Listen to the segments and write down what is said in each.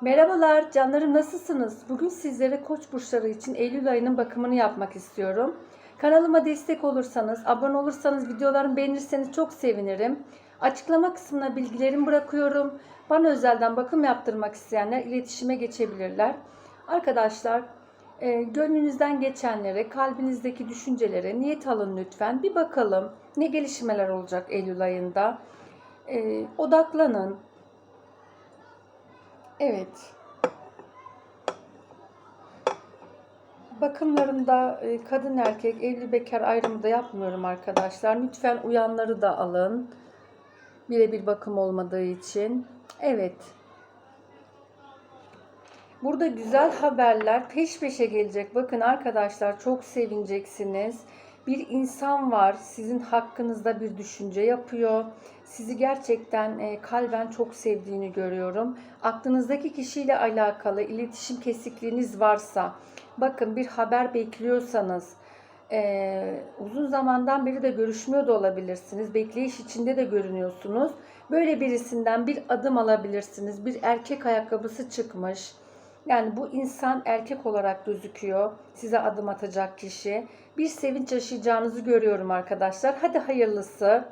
Merhabalar canlarım nasılsınız? Bugün sizlere koç burçları için Eylül ayının bakımını yapmak istiyorum. Kanalıma destek olursanız, abone olursanız, videolarımı beğenirseniz çok sevinirim. Açıklama kısmına bilgilerimi bırakıyorum. Bana özelden bakım yaptırmak isteyenler iletişime geçebilirler. Arkadaşlar e, gönlünüzden geçenlere, kalbinizdeki düşüncelere niyet alın lütfen. Bir bakalım ne gelişmeler olacak Eylül ayında. E, odaklanın, Evet. Bakımlarımda e, kadın erkek evli bekar ayrımı da yapmıyorum arkadaşlar. Lütfen uyanları da alın. Birebir bakım olmadığı için. Evet. Burada güzel haberler peş peşe gelecek. Bakın arkadaşlar çok sevineceksiniz. Bir insan var sizin hakkınızda bir düşünce yapıyor. Sizi gerçekten e, kalben çok sevdiğini görüyorum. Aklınızdaki kişiyle alakalı iletişim kesikliğiniz varsa, bakın bir haber bekliyorsanız, e, uzun zamandan beri de görüşmüyor da olabilirsiniz. Bekleyiş içinde de görünüyorsunuz. Böyle birisinden bir adım alabilirsiniz. Bir erkek ayakkabısı çıkmış. Yani bu insan erkek olarak gözüküyor. Size adım atacak kişi. Bir sevinç yaşayacağınızı görüyorum arkadaşlar. Hadi hayırlısı.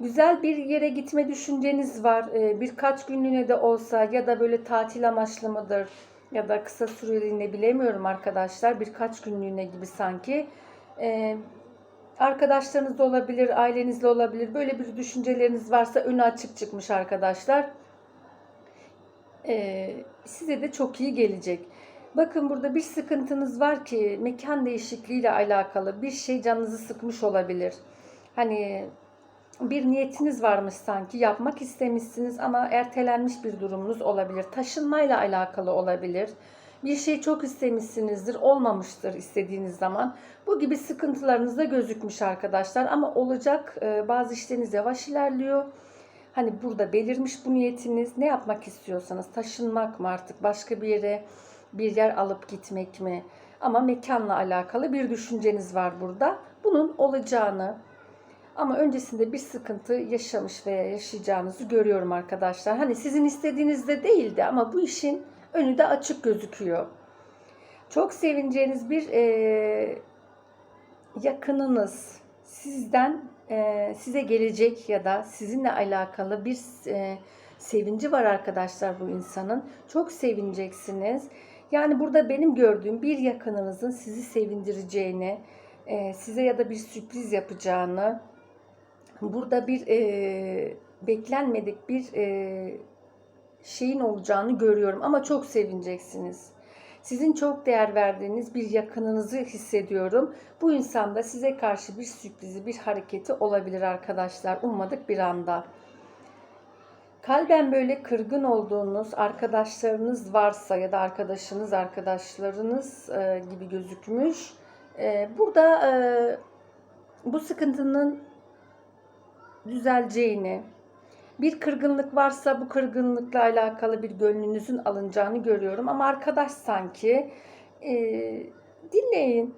Güzel bir yere gitme düşünceniz var. Ee, birkaç günlüğüne de olsa ya da böyle tatil amaçlı mıdır ya da kısa süreliğine bilemiyorum arkadaşlar. Birkaç günlüğüne gibi sanki. Ee, arkadaşlarınız da olabilir, ailenizle olabilir. Böyle bir düşünceleriniz varsa önü açık çıkmış arkadaşlar. Ee, size de çok iyi gelecek. Bakın burada bir sıkıntınız var ki mekan değişikliğiyle alakalı bir şey canınızı sıkmış olabilir. Hani bir niyetiniz varmış sanki yapmak istemişsiniz ama ertelenmiş bir durumunuz olabilir. Taşınmayla alakalı olabilir. Bir şey çok istemişsinizdir, olmamıştır istediğiniz zaman. Bu gibi sıkıntılarınız da gözükmüş arkadaşlar ama olacak. Ee, bazı işleriniz yavaş ilerliyor. Hani burada belirmiş bu niyetiniz. Ne yapmak istiyorsanız taşınmak mı artık başka bir yere bir yer alıp gitmek mi? Ama mekanla alakalı bir düşünceniz var burada. Bunun olacağını ama öncesinde bir sıkıntı yaşamış veya yaşayacağınızı görüyorum arkadaşlar. Hani sizin istediğinizde değildi ama bu işin önü de açık gözüküyor. Çok sevineceğiniz bir e, yakınınız sizden e, size gelecek ya da sizinle alakalı bir e, sevinci var arkadaşlar bu insanın. Çok sevineceksiniz. Yani burada benim gördüğüm bir yakınınızın sizi sevindireceğini, e, size ya da bir sürpriz yapacağını, burada bir beklenmedik bir şeyin olacağını görüyorum ama çok sevineceksiniz. Sizin çok değer verdiğiniz bir yakınınızı hissediyorum. Bu insanda size karşı bir sürprizi, bir hareketi olabilir arkadaşlar. Ummadık bir anda. Kalben böyle kırgın olduğunuz arkadaşlarınız varsa ya da arkadaşınız, arkadaşlarınız e, gibi gözükmüş. E, burada e, bu sıkıntının düzeleceğini, bir kırgınlık varsa bu kırgınlıkla alakalı bir gönlünüzün alınacağını görüyorum. Ama arkadaş sanki e, dinleyin.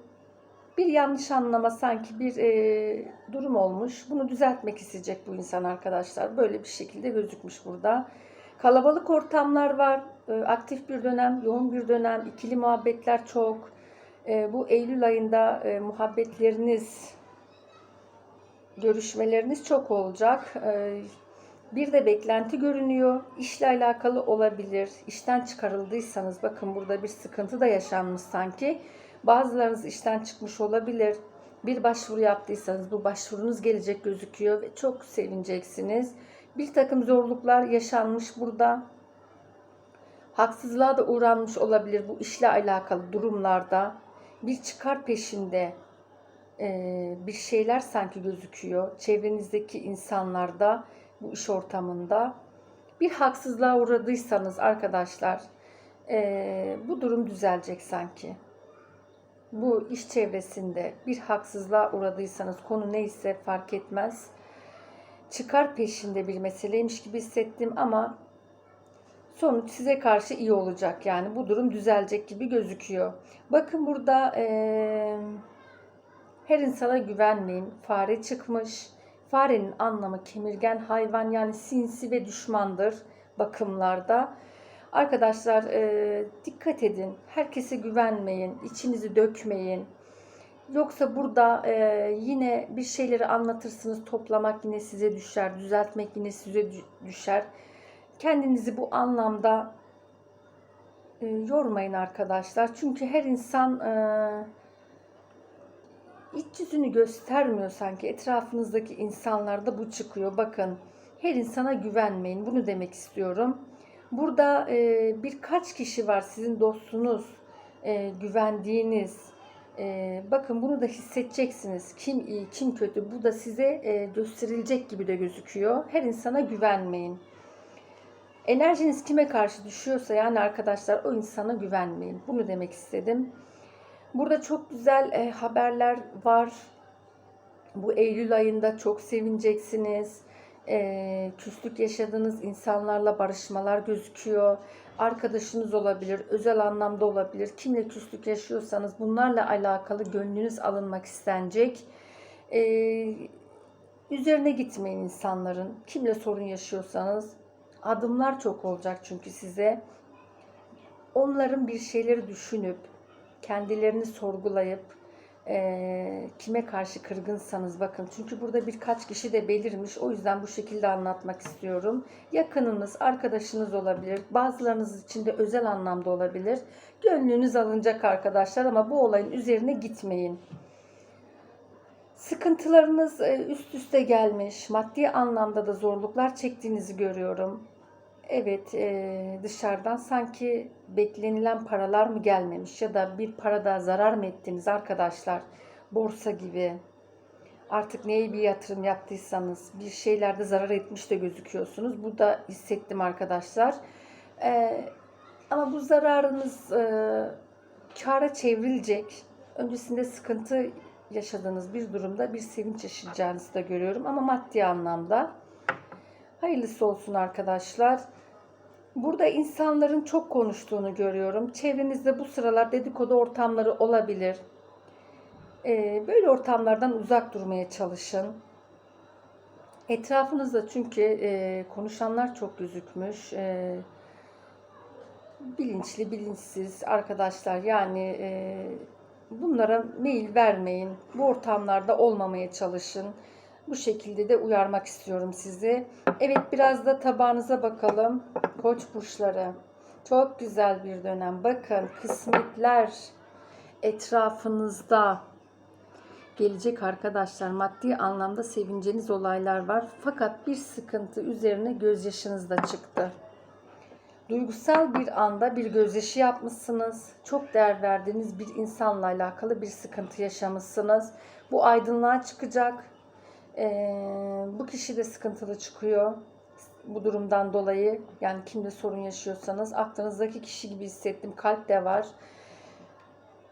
Bir yanlış anlama sanki bir e, durum olmuş. Bunu düzeltmek isteyecek bu insan arkadaşlar. Böyle bir şekilde gözükmüş burada. Kalabalık ortamlar var. E, aktif bir dönem, yoğun bir dönem. ikili muhabbetler çok. E, bu Eylül ayında e, muhabbetleriniz, görüşmeleriniz çok olacak. E, bir de beklenti görünüyor. İşle alakalı olabilir. İşten çıkarıldıysanız bakın burada bir sıkıntı da yaşanmış sanki. Bazılarınız işten çıkmış olabilir. Bir başvuru yaptıysanız bu başvurunuz gelecek gözüküyor ve çok sevineceksiniz. Bir takım zorluklar yaşanmış burada. Haksızlığa da uğranmış olabilir bu işle alakalı durumlarda. Bir çıkar peşinde bir şeyler sanki gözüküyor. Çevrenizdeki insanlarda bu iş ortamında bir haksızlığa uğradıysanız arkadaşlar e, bu durum düzelecek sanki. Bu iş çevresinde bir haksızlığa uğradıysanız konu neyse fark etmez. Çıkar peşinde bir meseleymiş gibi hissettim ama sonuç size karşı iyi olacak. Yani bu durum düzelecek gibi gözüküyor. Bakın burada e, her insana güvenmeyin. Fare çıkmış Farenin anlamı kemirgen hayvan yani sinsi ve düşmandır bakımlarda. Arkadaşlar e, dikkat edin. Herkese güvenmeyin. içinizi dökmeyin. Yoksa burada e, yine bir şeyleri anlatırsınız. Toplamak yine size düşer. Düzeltmek yine size dü- düşer. Kendinizi bu anlamda e, yormayın arkadaşlar. Çünkü her insan e, iç yüzünü göstermiyor sanki. Etrafınızdaki insanlarda bu çıkıyor. Bakın her insana güvenmeyin. Bunu demek istiyorum. Burada e, birkaç kişi var sizin dostunuz, e, güvendiğiniz. E, bakın bunu da hissedeceksiniz. Kim iyi, kim kötü. Bu da size e, gösterilecek gibi de gözüküyor. Her insana güvenmeyin. Enerjiniz kime karşı düşüyorsa yani arkadaşlar o insana güvenmeyin. Bunu demek istedim. Burada çok güzel e, haberler var. Bu Eylül ayında çok sevineceksiniz. E, küslük yaşadığınız insanlarla barışmalar gözüküyor. Arkadaşınız olabilir, özel anlamda olabilir. Kimle küslük yaşıyorsanız bunlarla alakalı gönlünüz alınmak istenecek. E, üzerine gitmeyin insanların. Kimle sorun yaşıyorsanız adımlar çok olacak çünkü size. Onların bir şeyleri düşünüp, kendilerini sorgulayıp, eee, kime karşı kırgınsanız bakın. Çünkü burada birkaç kişi de belirmiş. O yüzden bu şekilde anlatmak istiyorum. Yakınınız, arkadaşınız olabilir. Bazılarınız için de özel anlamda olabilir. Gönlünüz alınacak arkadaşlar ama bu olayın üzerine gitmeyin. Sıkıntılarınız e, üst üste gelmiş. Maddi anlamda da zorluklar çektiğinizi görüyorum. Evet, e, dışarıdan sanki beklenilen paralar mı gelmemiş ya da bir parada zarar mı ettiniz arkadaşlar? Borsa gibi. Artık neye bir yatırım yaptıysanız bir şeylerde zarar etmiş de gözüküyorsunuz. Bu da hissettim arkadaşlar. E, ama bu zararınız e, kâra çevrilecek. Öncesinde sıkıntı yaşadığınız bir durumda bir sevinç yaşayacağınızı da görüyorum ama maddi anlamda. Hayırlısı olsun arkadaşlar. Burada insanların çok konuştuğunu görüyorum. Çevrenizde bu sıralar dedikodu ortamları olabilir. Ee, böyle ortamlardan uzak durmaya çalışın. Etrafınızda çünkü e, konuşanlar çok gözükmüş. E, bilinçli, bilinçsiz arkadaşlar yani e, bunlara meyil vermeyin. Bu ortamlarda olmamaya çalışın. Bu şekilde de uyarmak istiyorum sizi. Evet biraz da tabağınıza bakalım. Koç burçları. Çok güzel bir dönem. Bakın kısmetler etrafınızda gelecek arkadaşlar. Maddi anlamda sevineceğiniz olaylar var. Fakat bir sıkıntı üzerine gözyaşınız da çıktı. Duygusal bir anda bir gözyaşı yapmışsınız. Çok değer verdiğiniz bir insanla alakalı bir sıkıntı yaşamışsınız. Bu aydınlığa çıkacak. Ee, bu kişi de sıkıntılı çıkıyor bu durumdan dolayı. Yani kimde sorun yaşıyorsanız aklınızdaki kişi gibi hissettim. Kalp de var.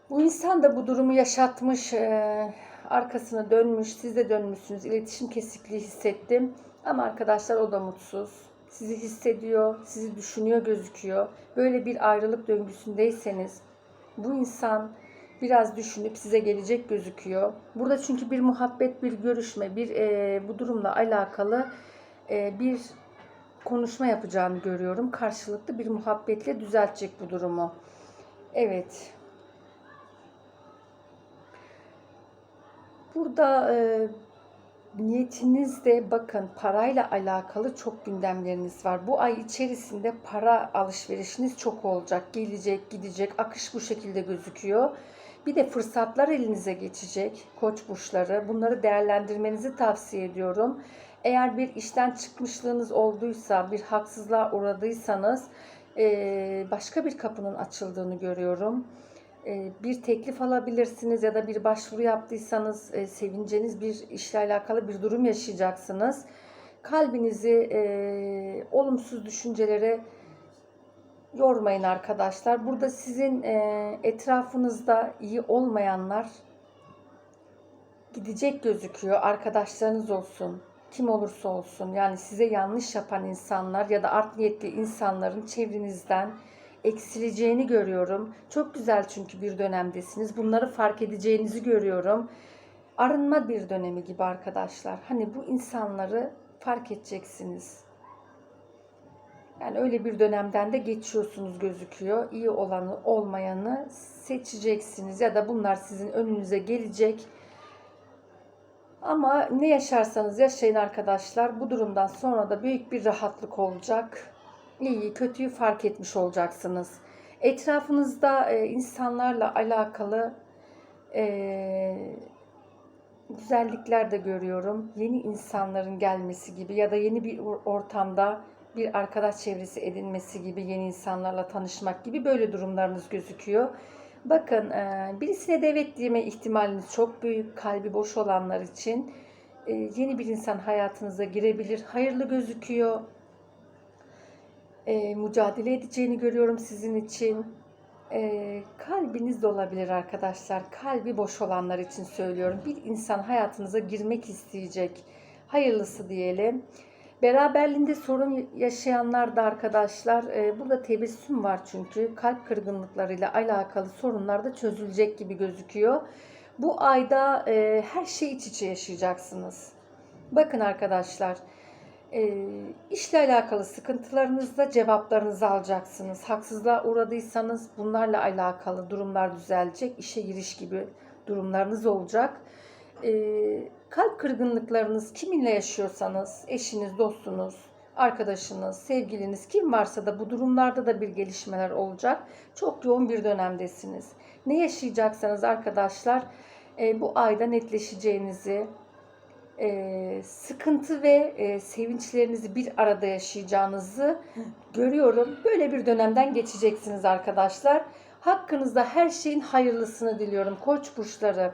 Bu insan da bu durumu yaşatmış. ee, arkasına dönmüş. Siz de dönmüşsünüz. İletişim kesikliği hissettim. Ama arkadaşlar o da mutsuz sizi hissediyor, sizi düşünüyor gözüküyor. Böyle bir ayrılık döngüsündeyseniz bu insan biraz düşünüp size gelecek gözüküyor. Burada çünkü bir muhabbet, bir görüşme, bir e, bu durumla alakalı e, bir konuşma yapacağını görüyorum. Karşılıklı bir muhabbetle düzeltecek bu durumu. Evet. Burada e, niyetinizde bakın parayla alakalı çok gündemleriniz var. Bu ay içerisinde para alışverişiniz çok olacak. Gelecek, gidecek. Akış bu şekilde gözüküyor. Bir de fırsatlar elinize geçecek. Koç burçları. Bunları değerlendirmenizi tavsiye ediyorum. Eğer bir işten çıkmışlığınız olduysa, bir haksızlığa uğradıysanız başka bir kapının açıldığını görüyorum. Bir teklif alabilirsiniz ya da bir başvuru yaptıysanız sevineceğiniz bir işle alakalı bir durum yaşayacaksınız. Kalbinizi olumsuz düşüncelere yormayın arkadaşlar. Burada sizin e, etrafınızda iyi olmayanlar gidecek gözüküyor. Arkadaşlarınız olsun, kim olursa olsun. Yani size yanlış yapan insanlar ya da art niyetli insanların çevrenizden eksileceğini görüyorum. Çok güzel çünkü bir dönemdesiniz. Bunları fark edeceğinizi görüyorum. Arınma bir dönemi gibi arkadaşlar. Hani bu insanları fark edeceksiniz. Yani öyle bir dönemden de geçiyorsunuz gözüküyor. İyi olanı olmayanı seçeceksiniz ya da bunlar sizin önünüze gelecek. Ama ne yaşarsanız yaşayın arkadaşlar. Bu durumdan sonra da büyük bir rahatlık olacak. İyiyi kötüyü fark etmiş olacaksınız. Etrafınızda e, insanlarla alakalı e, güzellikler de görüyorum. Yeni insanların gelmesi gibi ya da yeni bir or- ortamda bir arkadaş çevresi edinmesi gibi, yeni insanlarla tanışmak gibi böyle durumlarınız gözüküyor. Bakın e, birisine de evet ihtimaliniz çok büyük. Kalbi boş olanlar için e, yeni bir insan hayatınıza girebilir. Hayırlı gözüküyor. E, mücadele edeceğini görüyorum sizin için. Kalbiniz de olabilir arkadaşlar. Kalbi boş olanlar için söylüyorum. Bir insan hayatınıza girmek isteyecek. Hayırlısı diyelim. Beraberliğinde sorun yaşayanlar da arkadaşlar e, burada tebessüm var çünkü kalp kırgınlıklarıyla alakalı sorunlar da çözülecek gibi gözüküyor. Bu ayda e, her şey iç içe yaşayacaksınız. Bakın arkadaşlar e, işle alakalı sıkıntılarınızda cevaplarınızı alacaksınız. Haksızlığa uğradıysanız bunlarla alakalı durumlar düzelecek. İşe giriş gibi durumlarınız olacak. E, kalp kırgınlıklarınız kiminle yaşıyorsanız, eşiniz, dostunuz, arkadaşınız, sevgiliniz kim varsa da bu durumlarda da bir gelişmeler olacak. Çok yoğun bir dönemdesiniz. Ne yaşayacaksanız arkadaşlar e, bu ayda netleşeceğinizi, e, sıkıntı ve e, sevinçlerinizi bir arada yaşayacağınızı görüyorum. Böyle bir dönemden geçeceksiniz arkadaşlar. Hakkınızda her şeyin hayırlısını diliyorum koç burçları.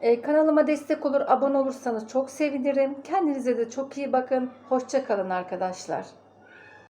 E, kanalıma destek olur, abone olursanız çok sevinirim. Kendinize de çok iyi bakın. Hoşça kalın arkadaşlar.